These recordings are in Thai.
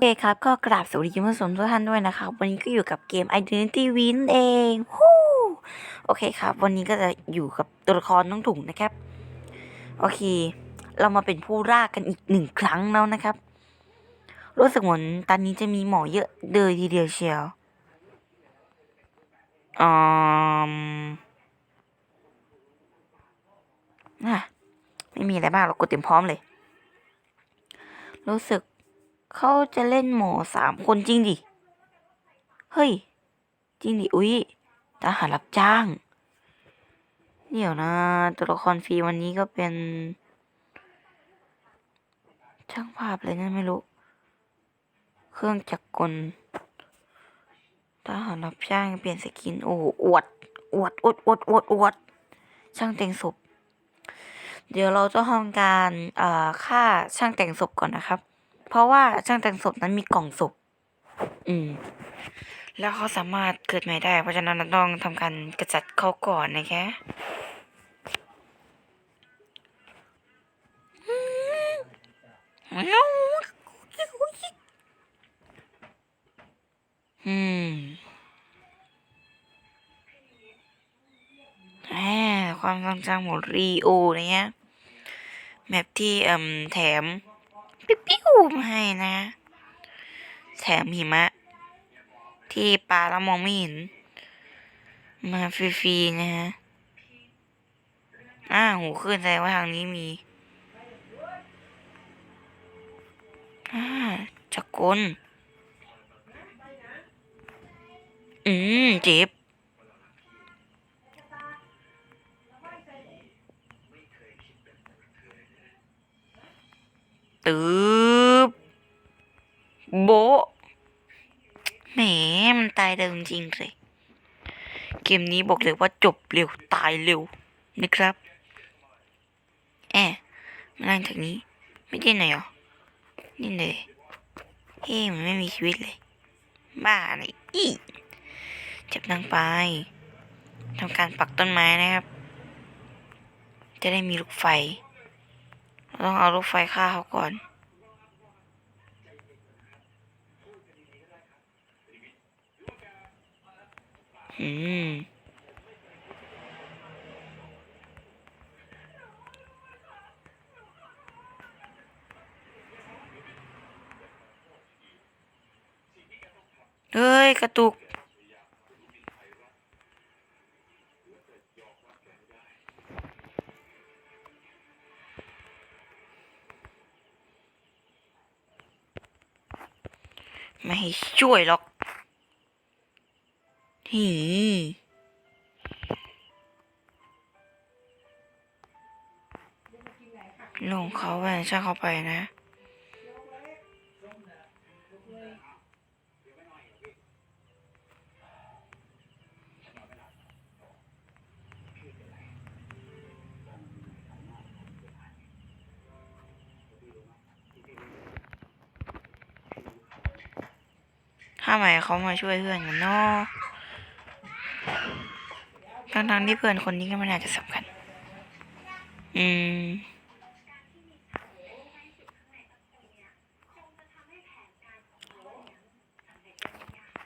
เคครับ ก็กราบสวัสดีคุณผู้ชมทุกท่านด้วยนะครับวันนี้ก็อยู่กับเกม Identity Win เองฮู้โอเคครับ วันนี้ก็จะอยู่กับตัวละครน้องถุงนะครับ โอเค เรามาเป็นผู้รากันอีกหนึ่งครั้งแล้วนะครับ รู้สึกเหมือนตอนนี้จะมีหมอเยอะเดยทีเดียวเชียวอืมอะไม่มีอะไรมากเรากดเตรียมพร้อมเลย รู้สึก เขาจะเล่นหมอสามคนจริงดิ เฮ้ย จริงดิ อุ๊ยทหารรับจ้าง เดี๋ยวนะ ตัวละครฟรีวันนี้ก็เป็น ช่างภาพอะไรนั่นไม่รู้ เครื่องจักรกลทหารรับจ้างเปลี่ยนสกิน โอ้โหอวด อวด อวด อวด อวด อวด ช่างแต่งศพ เดี๋ยวเราจะทำการ อ่อฆ่าช่างแต่งศพก่อนนะครับ เพราะว่าช่างแต่งศพนั้นมีกล่องศพ อืม แล้วเขาสามารถเกิดใหม่ได้ เพราะฉะนั้นเราต้องทำการกระจัดเขาก่อนนะคะอืมแหมความทรงจำของรีโอเนี่ยแมปที่เอ่มแถม ปิ๊บปิ้วมาให้นะ แถมหิมะ ที่ปลาแล้วมองไม่เห็น มาฟรีๆนะฮะอ่าหูขึ้นแสดงว่าทางนี้มีอ่าจักรกลอืมเจ็บ เร็วจริงๆเลยเกมนี้บอกเลยว่าจบเร็วตายเร็วนะครับแอะมานั่งจากนี้ไม่ได้ไหนหรอนี่เลยเฮ้มันไม่มีชีวิตเลย บ้าอะไรอีจับนางไปทำการปักต้นไม้นะครับ จะได้มีลูกไฟ เราต้องเอาลูกไฟฆ่าเขาก่อน อืมเฮ้ย กระตุก ไม่ให้ช่วยหรอก หีลงเขาไปช่างเขาไปนะ ถ้าไหมเขามาช่วยเพื่อนกันเนาะ ทั้งๆที่เพื่อนคนนี้ก็ไม่น่าจะสำคัญ อืม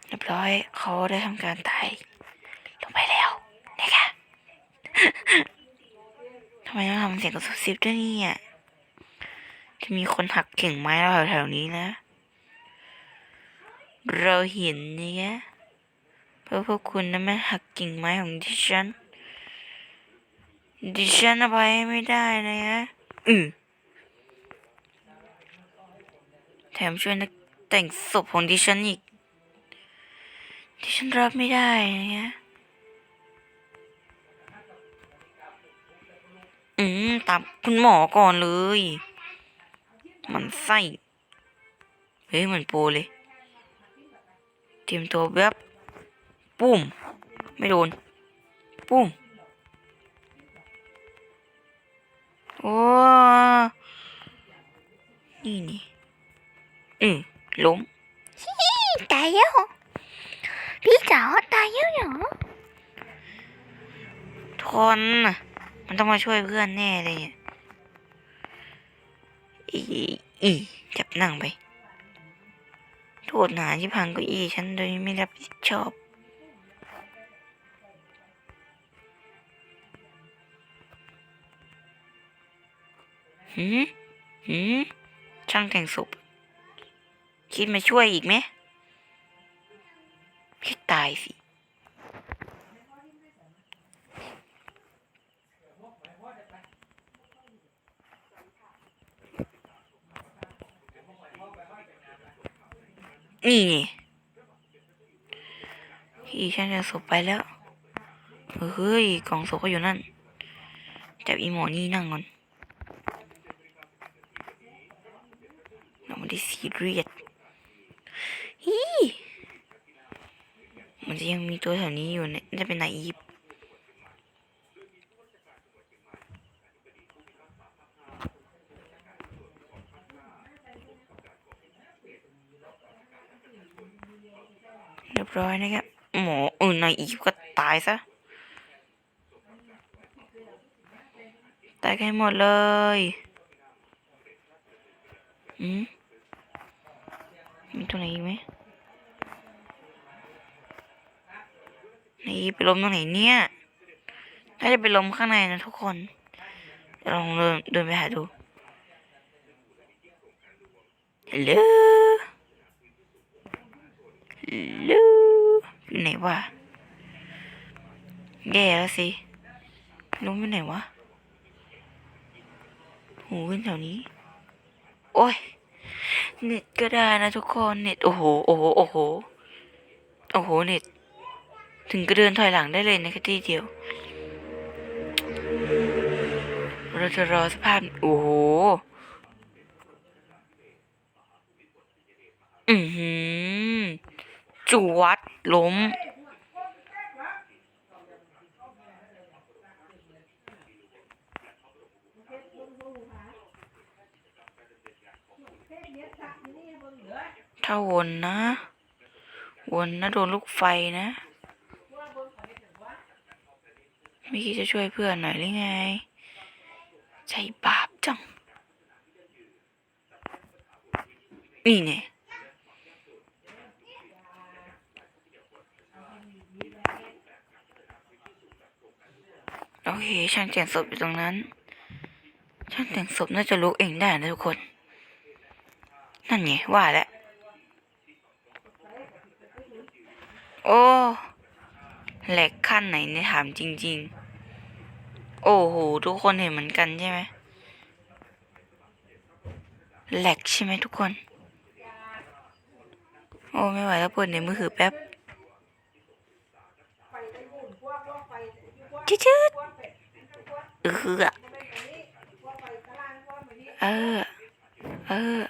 เรียบร้อย เขาได้ทำการตายลงไปแล้วนะคะทำไมต้องทำเสียงกระซิบๆด้วยเนี่ยจะมีคนหักเก่งไม้เราแถวๆนี้นะ เราเห็นเนี่ย เพราะพวกคุณนะไม่หักกิ่งไม้ของดิฉัน ดิฉันอภัยไม่ได้นะฮะอืมแถมช่วยนักแต่งศพของดิฉันอีก ดิฉันรับไม่ได้นะฮะอืมตามคุณหมอก่อนเลย มันไส้ เฮ้ยเหมือนโปรเลย เตรียมตัวแบบ ปุ้ม ไม่โดน ปุ้ม โอ้ นี่นี่ อืมล้มตายแล้วเหรอพี่จ๋าตายแล้วเหรอทนน่ะมันต้องมาช่วยเพื่อนแน่เลยเนี่ยอีอีจับนั่งไป โทษหนาที่พังเก้าอี้ฉันโดยไม่รับผิดชอบ หืมหืมช่างแต่งศพ คิดมาช่วยอีกไหมพี่ตายสิ นี่ไงพี่ฉันจะศพไปแล้ว เฮ้ย กล่องศพก็อยู่นั่นจับอีหมอนี่นั่งก่อน เรา ไม่ได้ซีเรียสฮีมันจะยังมีตัวแถวนี้อยู่เนี่ยจะเป็นนายอีฟเรียบร้อยนะครับ หมอเออนายอีฟก็ตายซะตายกันหมดเลย อืม มีตัวไหนอีกไหมไหนไปล้มตรงไหนเนี่ยน่าจะไปล้มข้างในนะทุกคนลองเดินเดินไปหาดูฮัลโหลฮัลโหลอยู่ไหนวะแย่แล้วสิล้มไปไหนวะหูเป็นแถวนี้ โอ้ย เน็ตก็ได้นะทุกคนเน็ตโอ้โหโอ้โหโอ้โหโอ้โหเน็ตถึงก็เดินถอยหลังได้เลยในแค่ทีเดียว เราจะรอสภาพโอ้โหอือหือจวดล้ม ถ้าวนนะ วนนะโดนลูกไฟนะ ไม่คิดจะช่วยเพื่อนหน่อยหรือไง ใจบาปจัง นี่เนี่ยโอเคช่างแต่งศพอยู่ตรงนั้น ช่างแต่งศพน่าจะลุกเองได้นะทุกคน นั่นไงว่าแล้ว โอ้แหลกขั้นไหนเนี่ยถามจริง ๆ โอ้โหทุกคนเห็นเหมือนกันใช่ไหมแหลกใช่ไหมทุกคน โอ้ไม่ไหวแล้วปิดในมือถือแป๊บจืดจืดเออเออเออ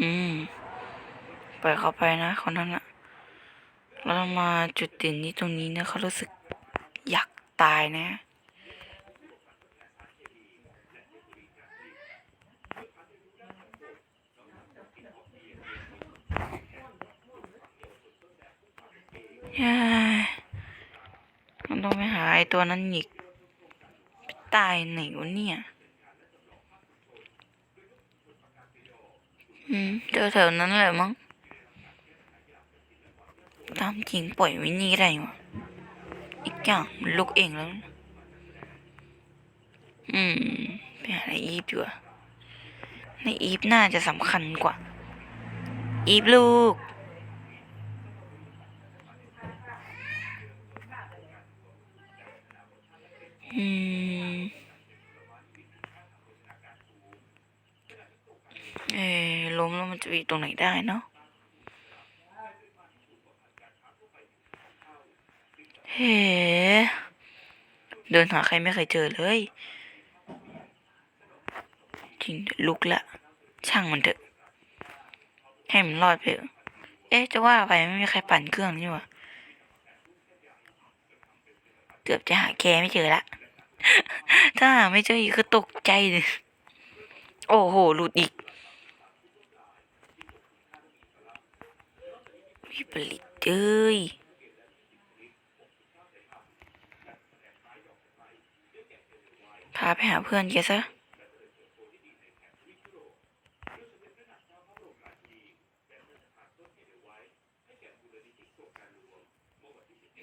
อืมปล่อยเขาไปนะคนนั้นอะแล้วเรามาจุดเด่นนี้ตรงนี้นะเขารู้สึกอยากตายนะเฮ้ยมันต้องไปหาไอ้ตัวนั้นอีก ไปตายไหนวะเนี่ย อืมเจอแถวนั้นแหละมั้งตามจริงปล่อยไว้นี่ได้วะอีกอย่างมันลุกเองแล้ว อืมไปหาในอีฟดีกว่าในอีฟน่าจะสำคัญกว่า อีฟลูก อืมเออ ล้มแล้วมันจะไปตรงไหนได้เนาะเฮ้เดินหาใครไม่เคยเจอเลยจริงลุกละ ช่างมันเถอะ ให้มันรอดไป เอ๊ะ จะว่าไปไม่มีใครปั่นเครื่องนี่หว่าเกือบจะหาแกไม่เจอละ ถ้าหาไม่เจออีกก็ตกใจเลย โอ้โห หลุดอีก วิปริตเอ้ยพาไปหาเพื่อนแกซะ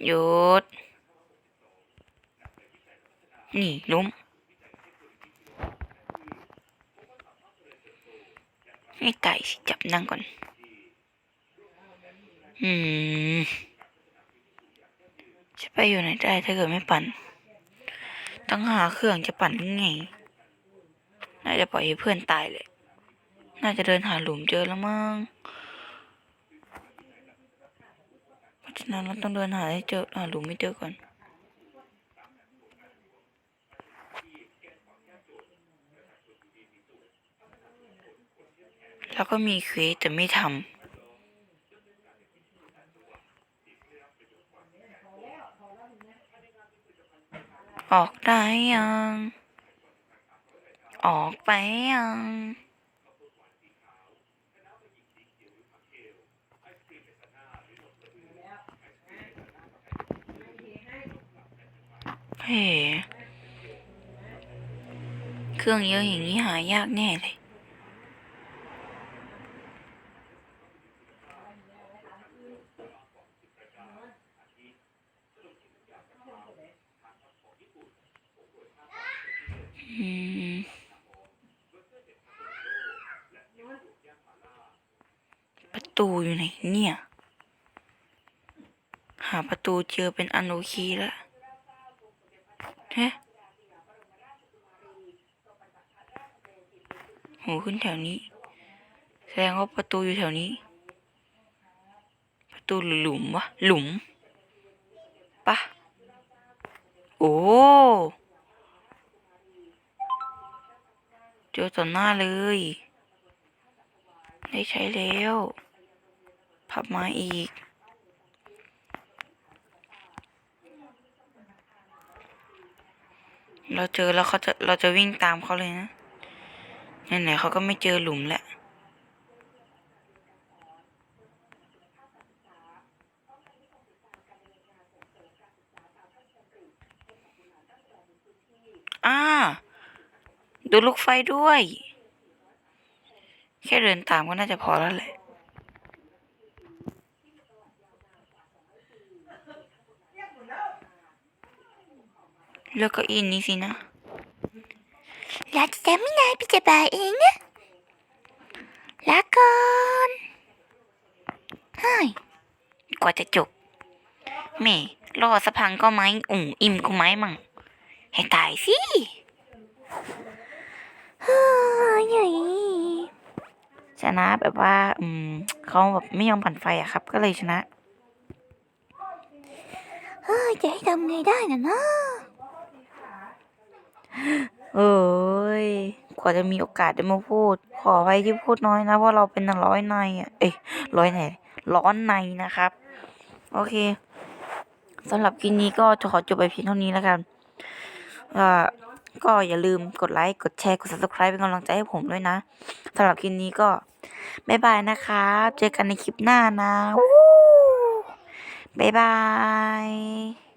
หยุดนี่ล้มให้ไก่จับนั่งก่อน อืมจะไปอยู่ไหนได้ถ้าเกิดไม่ปั่น ต้องหาเครื่องจะปั่นยังไง น่าจะปล่อยให้เพื่อนตายเลย น่าจะเดินหาหลุมเจอแล้วมั้ง เพราะฉะนั้นเราต้องเดินหาให้เจอหาหลุมไม่เจอก่อนแล้วก็มีเควสแต่ไม่ทำ ออกได้ยัง ออกไปยัง เฮ้ เครื่องเยอะอย่างนี้หายากแน่เลย อืม ประ ตูอยู่ไหนเนี่ย หาประตูเจอเป็นอันโอเคแล้วฮ้โหขึ้นแถวนี้ แสดงว่าประตูอยู่แถวนี้ ประตูหลุมวะหลุมปะโอ้เจอต่อหน้าเลย ได้ใช้แล้ว พับมาอีก เราเจอแล้วเขาจะเราจะวิ่งตามเขาเลยนะไหนๆเขาก็ไม่เจอหลุมแหละอ่า ดูลูกไฟด้วย แค่เดินตามก็น่าจะพอแล้วแหละ เลือกเก้าอี้นี้สินะเราจะไม่นายพี่จะบายเองนะลาก่อนเฮ้ยกว่าจะจบแม่รอสะพังก็ไม้อุ่งอิ่มก็ไม้มั่งให้ตายสิฮ้ยใหญ่ชนะแบบว่า อืมเขาแบบไม่ยอมผันไฟอะครับ ก็เลยชนะ เฮ้ยจะให้ทำไงได้น่ะเนาะ เอ้ยกว่าจะมีโอกาสได้มาพูด ขอไปที่พูดน้อยนะเพราะเราเป็นร้อยในอะเอ้ยร้อยในร้อนในนะครับ โอเคสำหรับคลิปนี้ก็จะขอจบไปเพียงเท่านี้แล้วกันอ่าก็อย่าลืมกดไลค์ กดแชร์ กด subscribe เป็นกำลังใจให้ผมด้วยนะสำหรับคลิปนี้ก็บ๊ายบายนะครับ เจอกันในคลิปหน้านะวู้บ๊ายบาย